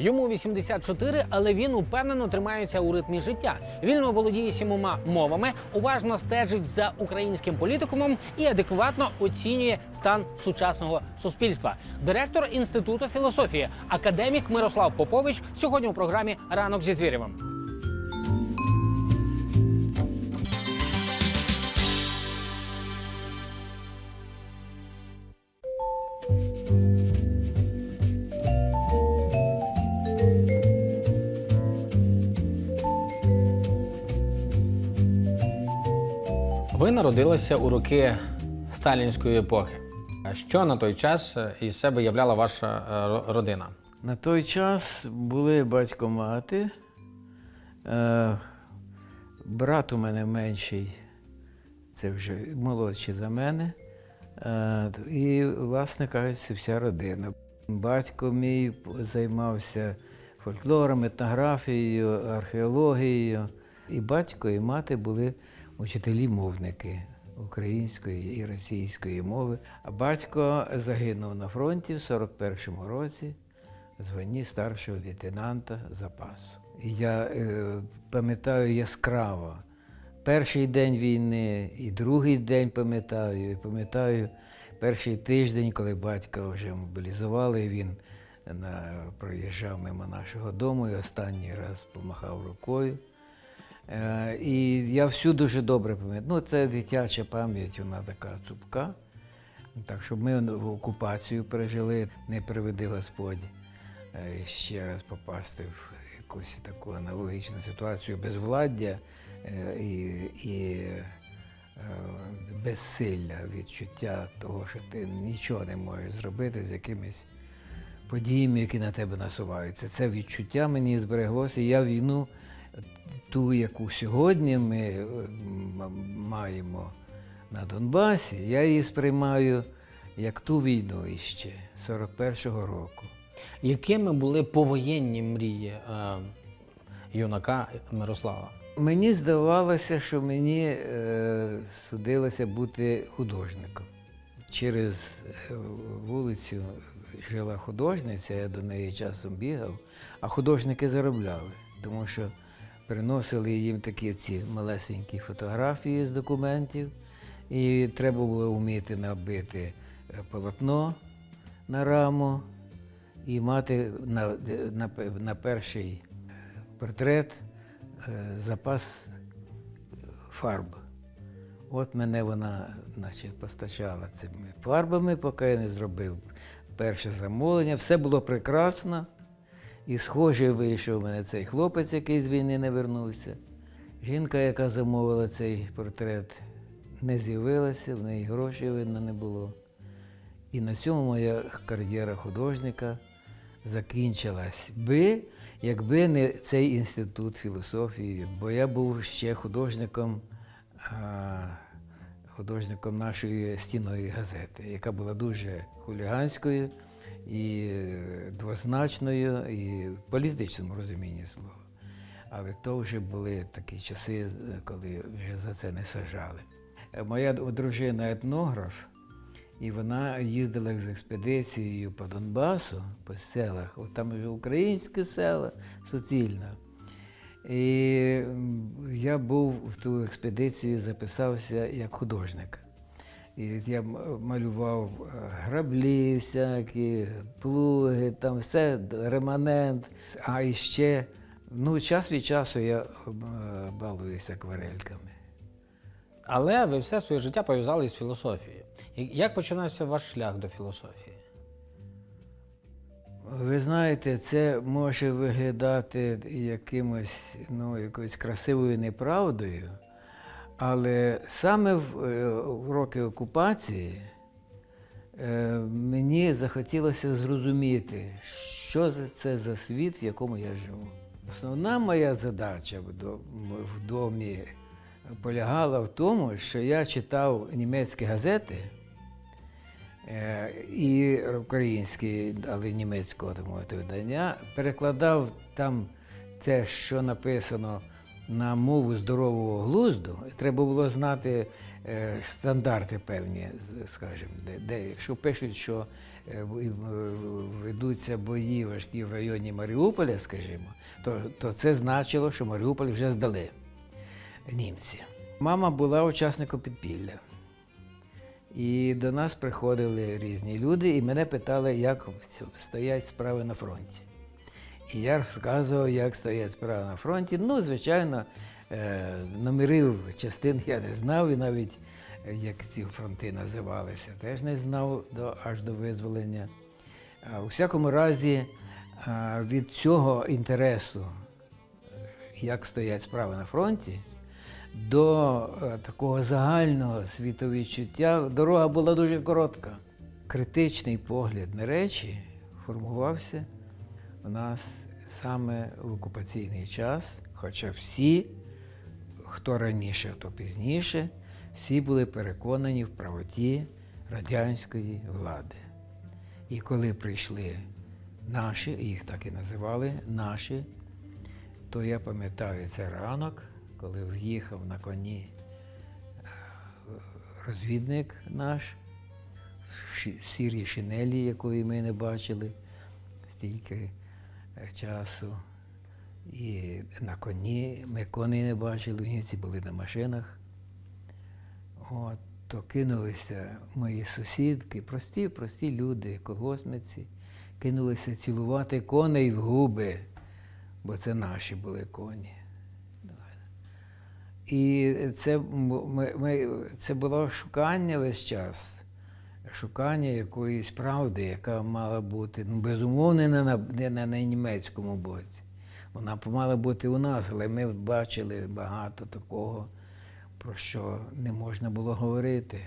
Йому 84, але він упевнено тримається у ритмі життя. Вільно володіє сімома мовами, уважно стежить за українським політикумом і адекватно оцінює стан сучасного суспільства. Директор інституту філософії, академік Мирослав Попович сьогодні у програмі Ранок зі Звірєвим. Ви народилися у роки сталінської епохи. Що на той час е, із себе являла ваша е, родина? На той час були батько мати, е, брат у мене менший, це вже молодший за мене. І, власне кажучи, вся родина. Батько мій займався фольклором, етнографією, археологією. І батько, і мати були учителі-мовники української і російської мови. А батько загинув на фронті в 41-му році в званні старшого лейтенанта запасу. Я е, пам'ятаю яскраво перший день війни, і другий день пам'ятаю, і пам'ятаю перший тиждень, коли батька вже мобілізували, він на, проїжджав мимо нашого дому і останній раз помахав рукою. Е, і я всю дуже добре пам'ятаю. Ну, це дитяча пам'ять, вона така цупка. Так що ми в окупацію пережили, не приведи Господь е, ще раз попасти в якусь таку аналогічну ситуацію безвладдя е, і, і безсилля, відчуття того, що ти нічого не можеш зробити з якимись подіями, які на тебе насуваються. Це відчуття мені збереглося. І я війну, ту, яку сьогодні ми е, маємо на Донбасі, я її сприймаю як ту війну іще 41-го року. Якими були повоєнні мрії е, юнака Мирослава? Мені здавалося, що мені е, судилося бути художником. Через е, вулицю жила художниця, я до неї часом бігав, а художники заробляли, тому що приносили їм такі ці малесенькі фотографії з документів, і треба було вміти набити е, полотно на раму і мати на, на, на перший е, портрет е, запас фарб. От мене вона значить, постачала цими фарбами, поки я не зробив перше замовлення. Все було прекрасно. І схожий вийшов у мене цей хлопець, який з війни не вернувся. Жінка, яка замовила цей портрет, не з'явилася, в неї грошей видно не було. І на цьому моя кар'єра художника закінчилась би, якби не цей інститут філософії, бо я був ще художником, художником нашої стіної газети, яка була дуже хуліганською і двозначною, і в політичному розумінні слова. Але то вже були такі часи, е, коли вже за це не сажали. Е, Моя дружина етнограф, і вона їздила з експедицією по Донбасу, по селах, от там вже українське села, суцільне. І я був в ту експедицію, записався як художник. І я малював е, граблі всякі, плуги, там все, реманент. А іще, ну, час від часу я е, балуюся акварельками. Але ви все своє життя пов'язали з філософією. І Як починався ваш шлях до філософії? Ви знаєте, це може виглядати якимось, ну, якоюсь красивою неправдою, але саме в, е, в роки окупації е, мені захотілося зрозуміти, що це за світ, в якому я живу. Основна моя задача в домі полягала в тому, що я читав німецькі газети. Е, і українські, але німецького так видання, перекладав там те, що написано на мову здорового глузду, треба було знати е, стандарти певні, скажімо, де, де якщо пишуть, що е, ведуться бої важкі в районі Маріуполя, скажімо, то, то це значило, що Маріуполь вже здали німці. Мама була учасником підпілля. І до нас приходили різні люди, і мене питали, як стоять справи на фронті. І я розказував, як стоять справи на фронті. Ну, звичайно, е, номерів частин я не знав, і навіть е, як ці фронти називалися, теж не знав до, аж до визволення. У всякому разі, від цього інтересу, е, як стоять справи на фронті, до е, такого загального світовідчуття дорога була дуже коротка. Критичний погляд на речі формувався нас саме в окупаційний час, хоча всі, хто раніше, хто пізніше, всі були переконані в правоті радянської влади. І коли прийшли наші, їх так і називали наші, то я пам'ятаю цей ранок, коли в'їхав на коні е, розвідник наш в сірій шинелі, якої ми не бачили стільки часу. І на коні, ми коней не бачили, німці були на машинах. От, то кинулися мої сусідки, прості, прості люди, колгоспниці, кинулися цілувати коней в губи, бо це наші були коні. І це, ми, ми, це було шукання весь час, шукання якоїсь правди, яка мала бути, ну, безумовно, не на, не на, німецькому боці. Вона мала бути у нас, але ми бачили багато такого, про що не можна було говорити.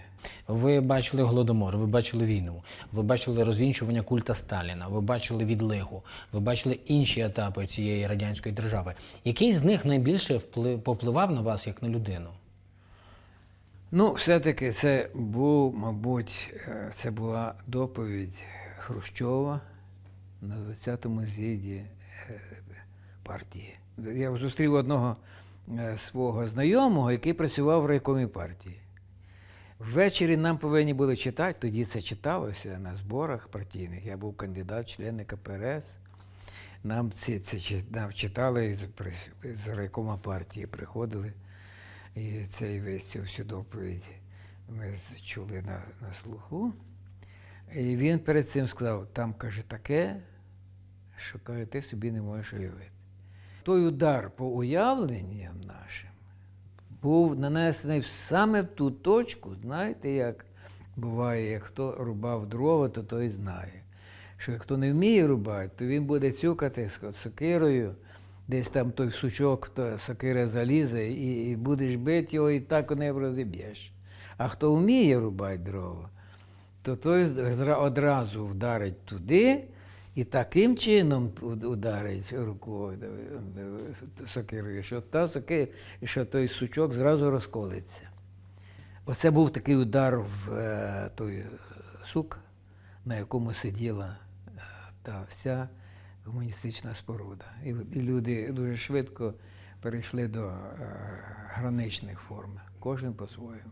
Ви бачили голодомор, ви бачили війну, ви бачили розвінчування культа Сталіна, ви бачили відлигу, ви бачили інші етапи цієї радянської держави. Який з них найбільше вплив, на вас як на людину? Ну, все-таки це був, мабуть, е, це була доповідь Хрущова на 20-му з'їзді е, партії. Я зустрів одного е, свого знайомого, який працював в райкомі партії. Ввечері нам повинні були читати, тоді це читалося на зборах партійних. Я був кандидат, в члени КПРС. Нам це, це нам читали з райкома партії, приходили. І цей весь цю всю доповідь ми чули на, на слуху. І він перед цим сказав, там каже таке, що каже, ти собі не можеш уявити. Той удар по уявленням нашим був нанесений саме в ту точку, знаєте, як буває, як хто рубав дрова, то той знає. Що хто не вміє рубати, то він буде цюкати з сокирою, десь там той сучок, то сокира залізе, і, і будеш бити його, і так не розіб'єш. А хто вміє рубати дрова, то той одразу вдарить туди і таким чином уд- ударить рукою сокирою, що, та соки, що той сучок зразу розколиться. Оце був такий удар в е, той сук, на якому сиділа е, та вся комуністична споруда. І, люди дуже швидко перейшли до е, граничних форм, кожен по-своєму.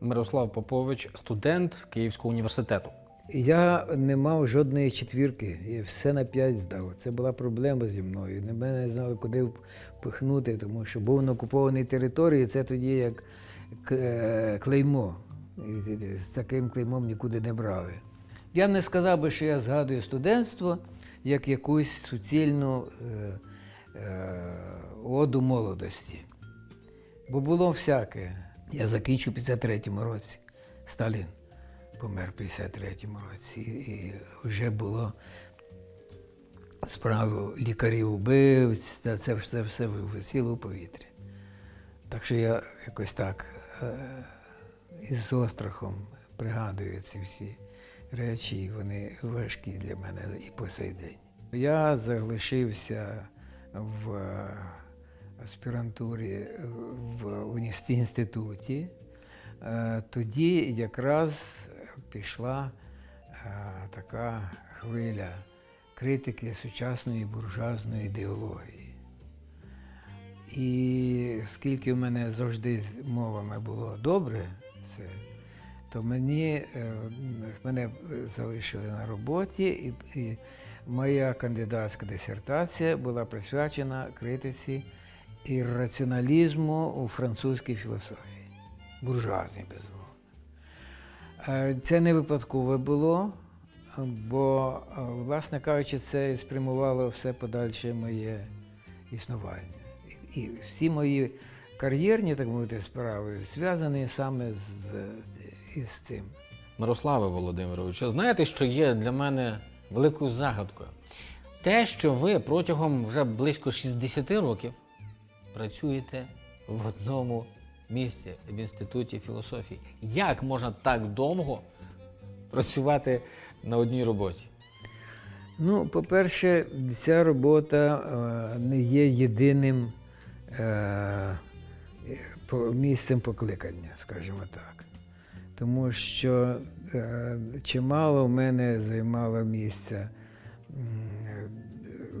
Мирослав Попович, студент Київського університету. Я не мав жодної четвірки, я все на п'ять здав. Це була проблема зі мною. Не мене не знали, куди впихнути, тому що був на окупованій території, це тоді як е, клеймо. З таким клеймом нікуди не брали. Я не сказав би, що я згадую студентство як якусь суцільну е, е, оду молодості. Бо було всяке. Я закінчив у 53-му році. Сталін помер в 53-му році. І, вже було справу лікарів убивць, це, це все, все висіло у повітрі. Так що я якось так е, із острахом пригадую ці всі речі, вони важкі для мене і по сей день. Я залишився в е, аспірантурі в інституті. Е, Тоді якраз пішла е, така хвиля критики сучасної буржуазної ідеології. І скільки в мене завжди з мовами було добре, все, то мені, е, мене залишили на роботі, і, і моя кандидатська дисертація була присвячена критиці ірраціоналізму у французькій філософії, буржуазній, безумовно. Е, Це не випадково було, бо, е, власне кажучи, це спрямувало все подальше моє існування. І всі мої кар'єрні, так мовити, справи зв'язані саме з, із цим. Мирославе Володимировичу, знаєте, що є для мене великою загадкою? Те, що ви протягом вже близько 60 років працюєте в одному місці в інституті філософії. Як можна так довго працювати на одній роботі? Ну, по-перше, ця робота е, не є єдиним е, місцем покликання, скажімо так. Тому що е, чимало в мене займало місця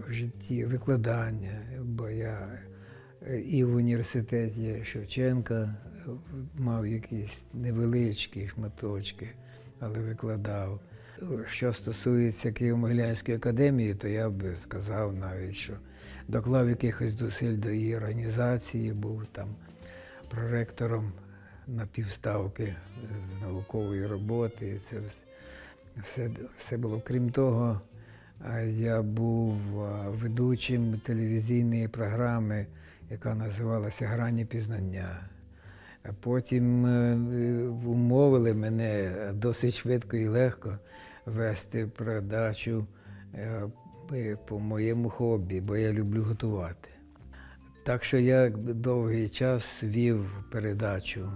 в житті викладання, бо я е, і в університеті Шевченка е, мав якісь невеличкі шматочки, але викладав. Що стосується Києво-Могилянської академії, то я би сказав навіть, що доклав якихось зусиль до її організації, був там проректором на півставки з наукової роботи. Це все, все було. Крім того, я був ведучим телевізійної програми, яка називалася Грані пізнання. Потім е, умовили мене досить швидко і легко вести передачу е, е, по моєму хобі, бо я люблю готувати. Так що я довгий час вів передачу,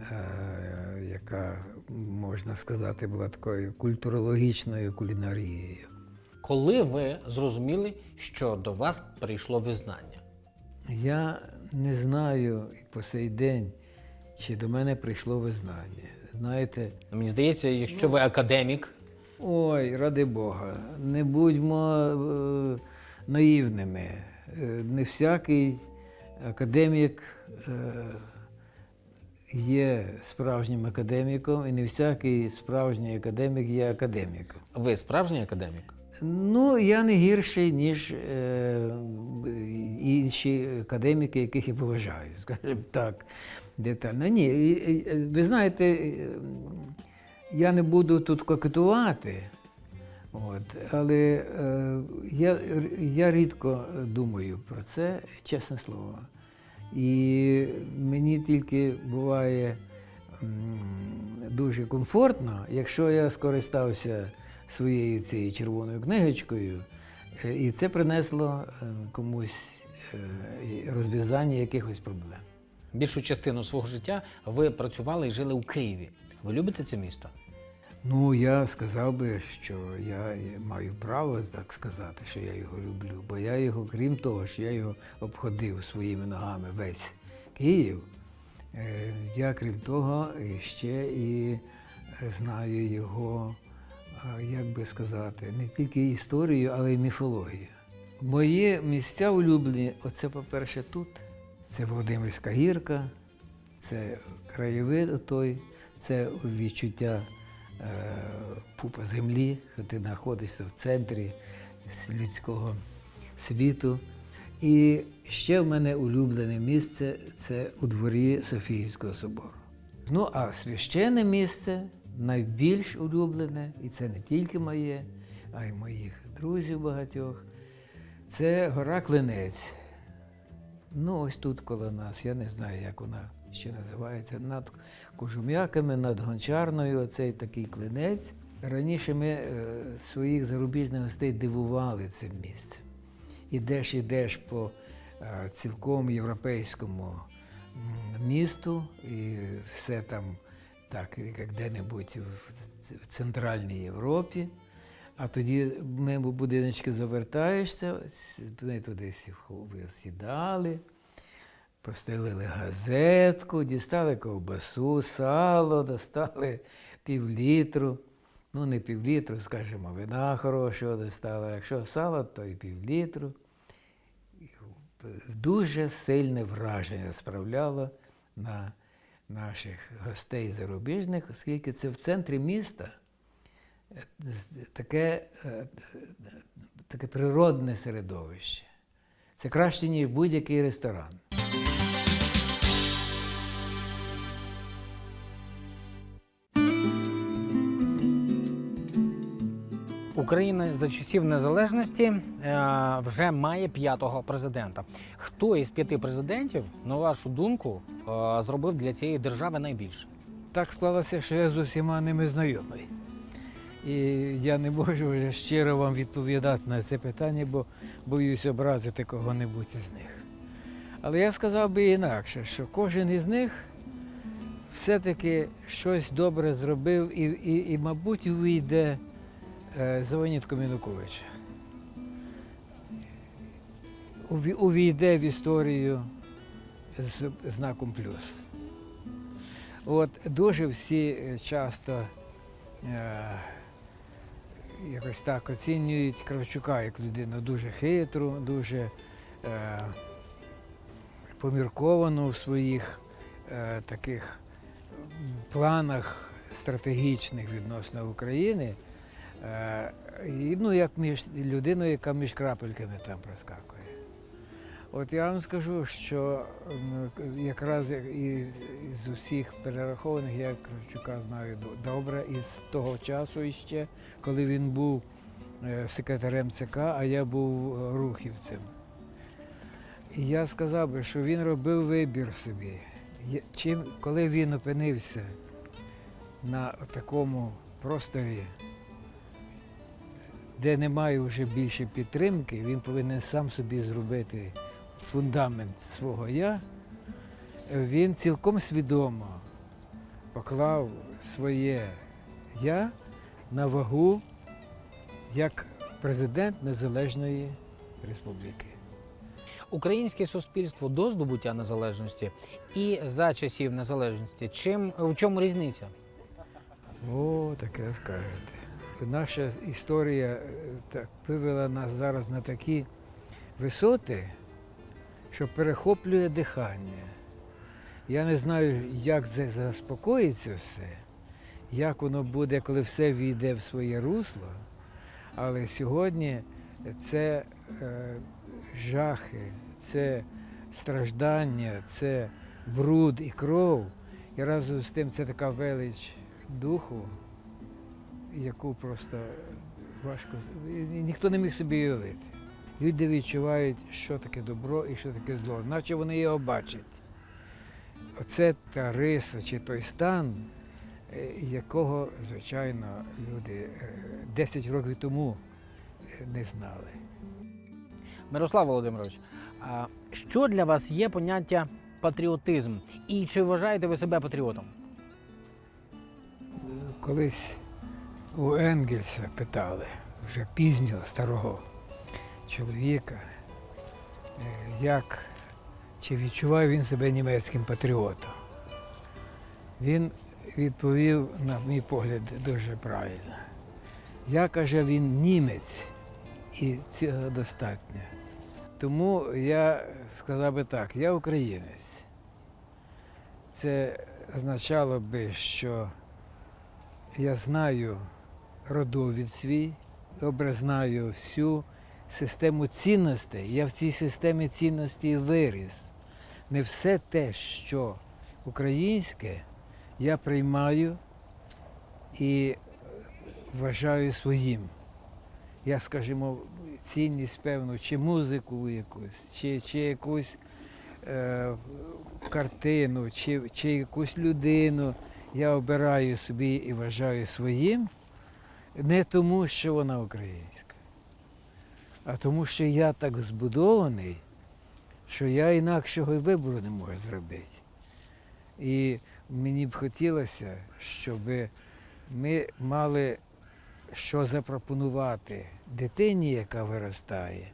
е, яка, можна сказати, була такою культурологічною кулінарією. Коли ви зрозуміли, що до вас прийшло визнання? Я не знаю і по сей день, чи до мене прийшло визнання. Знаєте, Мені здається, якщо ви академік, Ой, ради Бога, не будьмо е, наївними. Е, не всякий академік е, є справжнім академіком, і не всякий справжній академік є академіком. ви справжній академік? Ну, я не гірший, ніж е, інші академіки, яких я поважаю, скажімо так, детально. Ні, ви знаєте, я не буду тут кокетувати, от, але е, я, я рідко думаю про це, чесне слово. І мені тільки буває м, дуже комфортно, якщо я скористався своєю цією червоною книгочкою, е, і це принесло е, комусь е, розв'язання якихось проблем. Більшу частину свого життя ви працювали і жили у Києві. Ви любите це місто? Ну, я сказав би, що я маю право так сказати, що я його люблю, бо я його, крім того, що я його обходив своїми ногами весь Київ, е, я крім того ще і знаю його, як би сказати, не тільки історію, але й міфологію. Мої місця улюблені, оце, по-перше, тут. Це Володимирська гірка, це краєвид той, це відчуття е, пупа землі, що ти знаходишся в центрі людського світу. І ще в мене улюблене місце це у дворі Софійського собору. Ну, а священне місце найбільш улюблене, і це не тільки моє, а й моїх друзів багатьох. Це гора Клинець. Ну, ось тут коло нас, я не знаю, як вона ще називається, над Кожум'яками, над Гончарною, оцей такий клинець. Раніше ми е, своїх зарубіжних гостей дивували цим місцем. Ідеш, ідеш по е, цілком європейському місту, і все там так, як де-небудь в Центральній Європі. А тоді мимо будиночки завертаєшся, туди сі- сідали, простелили газетку, дістали ковбасу, сало, достали півлітру Ну, не півлітру, скажімо, вина хорошого достала. Якщо сало, то і півлітру. Дуже сильне враження справляло на наших гостей зарубіжних, оскільки це в центрі міста е, таке, е, таке природне середовище. Це краще, ніж будь-який ресторан. Україна за часів незалежності е, вже має п'ятого президента. Хто із п'яти президентів, на вашу думку, е, зробив для цієї держави найбільше? Так склалося, що я з усіма ними знайомий. І я не можу вже щиро вам відповідати на це питання, бо боюсь образити кого-небудь із них. Але я сказав би інакше, що кожен із них все-таки щось добре зробив і, і, і мабуть, увійде за винятком Януковича. Увійде в історію з знаком плюс. От дуже всі е, часто е, якось так оцінюють Кравчука як людину дуже хитру, дуже е, помірковану в своїх е, таких планах стратегічних відносно України. Е, і, ну, як між людиною, яка між крапельками там проскакує. От я вам скажу, що якраз як і з усіх перерахованих я Кравчука знаю до- добре із того часу іще, коли він був е, секретарем ЦК, а я був е, рухівцем. І я сказав би, що він робив вибір собі. Чим, коли він опинився на такому просторі, де немає вже більше підтримки, він повинен сам собі зробити фундамент свого я, він цілком свідомо поклав своє я на вагу як президент Незалежної Республіки. Українське суспільство до здобуття незалежності і за часів незалежності. Чим в чому різниця? О, таке скажете. Наша історія е, так вивела нас зараз на такі висоти, що перехоплює дихання. Я не знаю, як це заспокоїться все, як воно буде, коли все війде в своє русло. Але сьогодні це е, жахи, це страждання, це бруд і кров. І разом з тим це така велич духу, яку просто важко ніхто не міг собі уявити. Люди відчувають, що таке добро і що таке зло, наче вони його бачать. Оце та риса чи той стан, е, якого, звичайно, люди е, 10 років тому е, не знали. Мирослав Володимирович, а що для вас є поняття патріотизм? І чи вважаєте ви себе патріотом? Колись у Енгельса питали, вже пізнього старого чоловіка, е, як чи відчуває він себе німецьким патріотом. Він відповів, на мій погляд, дуже правильно. Я, каже, він німець, і цього достатньо. Тому я сказав би так, я українець. Це означало би, що я знаю родовід свій, добре знаю всю систему цінностей. Я в цій системі цінностей виріс. Не все те, що українське, я приймаю і вважаю своїм. Я, скажімо, цінність певну, чи музику якусь, чи, чи якусь е, картину, чи, чи якусь людину я обираю собі і вважаю своїм не тому, що вона українська, а тому, що я так збудований, що я інакшого вибору не можу зробити. І мені б хотілося, щоб ми мали що запропонувати дитині, яка виростає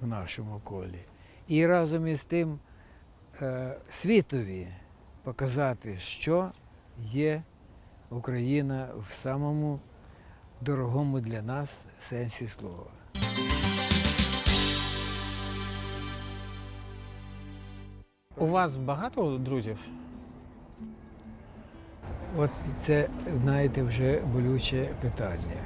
в нашому колі, і разом із тим е, світові показати, що є Україна в самому дорогому для нас сенсі слова. У вас багато друзів? От це, знаєте, вже болюче питання.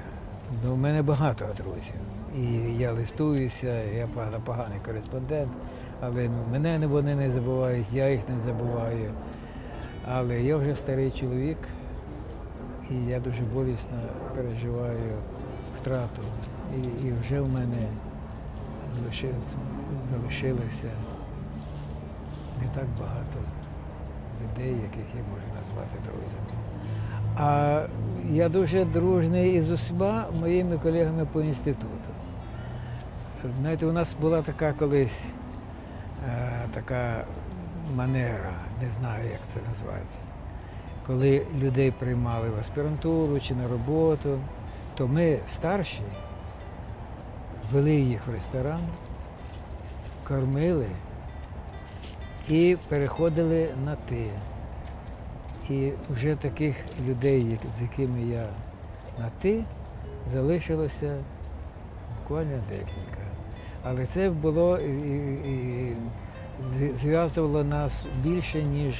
Ну, у мене багато друзів. І я листуюся, я поганий кореспондент, але ну, мене вони не забувають, я їх не забуваю. Але я вже старий чоловік, і я дуже болісно переживаю втрату. І, і вже в мене залишилося не так багато людей, яких я можу назвати друзями. А я дуже дружний із усіма моїми колегами по інституту. Знаєте, у нас була така колись е, така манера, не знаю, як це назвати. Коли людей приймали в аспірантуру чи на роботу, то ми старші вели їх в ресторан, кормили і переходили на ти. І вже таких людей, з якими я на ти, залишилося буквально декілька. Але це було і, і, і зв'язувало нас більше, ніж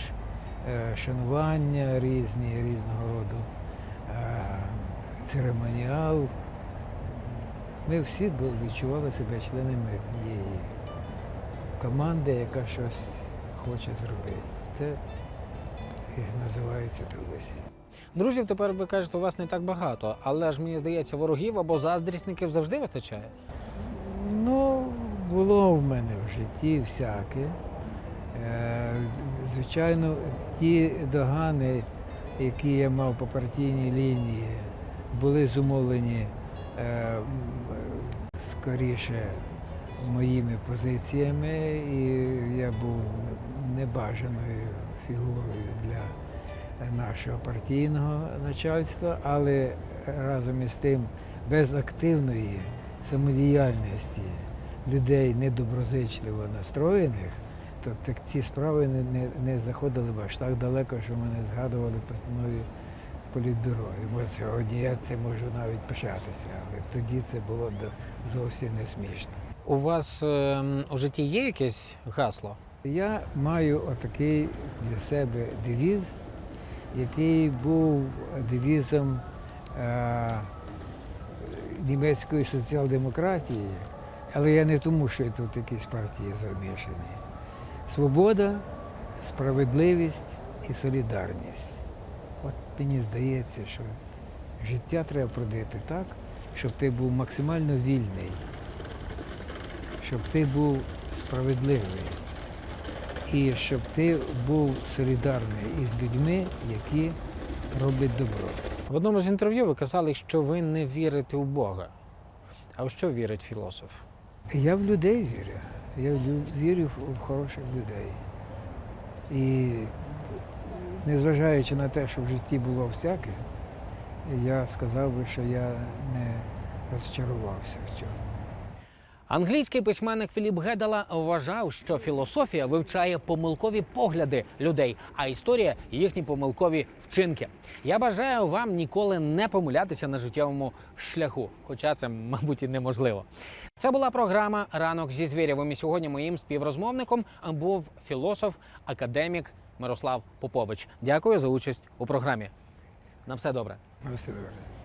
шанування різні, різного роду е, церемоніал. Ми всі відчували себе членами однієї команди, яка щось хоче зробити. Це і називається друзі. Друзів тепер ви кажете, у вас не так багато, але ж мені здається, ворогів або заздрісників завжди вистачає. Ну, було в мене в житті всяке. Звичайно, ті догани, які я мав по партійній лінії, були зумовлені е, скоріше моїми позиціями, і я був небажаною фігурою для нашого партійного начальства, але разом із тим без активної самодіяльності людей недоброзичливо настроєних, то так ці справи не, не, не заходили аж так далеко, що мене згадували постанові політбюро. І от сьогодні я це можу навіть пишатися, але тоді це було зовсім не смішно. У вас ем, у житті є якесь гасло? Я маю отакий для себе девіз, який був девізом е, німецької соціал-демократії, але я не тому, що тут якісь партії замішані. Свобода, справедливість і солідарність. От мені здається, що життя треба продати так, щоб ти був максимально вільний, щоб ти був справедливий і щоб ти був солідарний із людьми, які роблять добро. В одному з інтерв'ю ви казали, що ви не вірите у Бога. А в що вірить філософ? Я в людей вірю. Я вірю в хороших людей. І незважаючи на те, що в житті було всяке, я сказав би, що я не розчарувався в цьому. Англійський письменник Філіп Гедала вважав, що філософія вивчає помилкові погляди людей, а історія їхні помилкові вчинки. Я бажаю вам ніколи не помилятися на життєвому шляху, хоча це, мабуть, і неможливо. Це була програма Ранок зі Звірєвим. І сьогодні моїм співрозмовником був філософ, академік Мирослав Попович. Дякую за участь у програмі. На все добре. На все добре.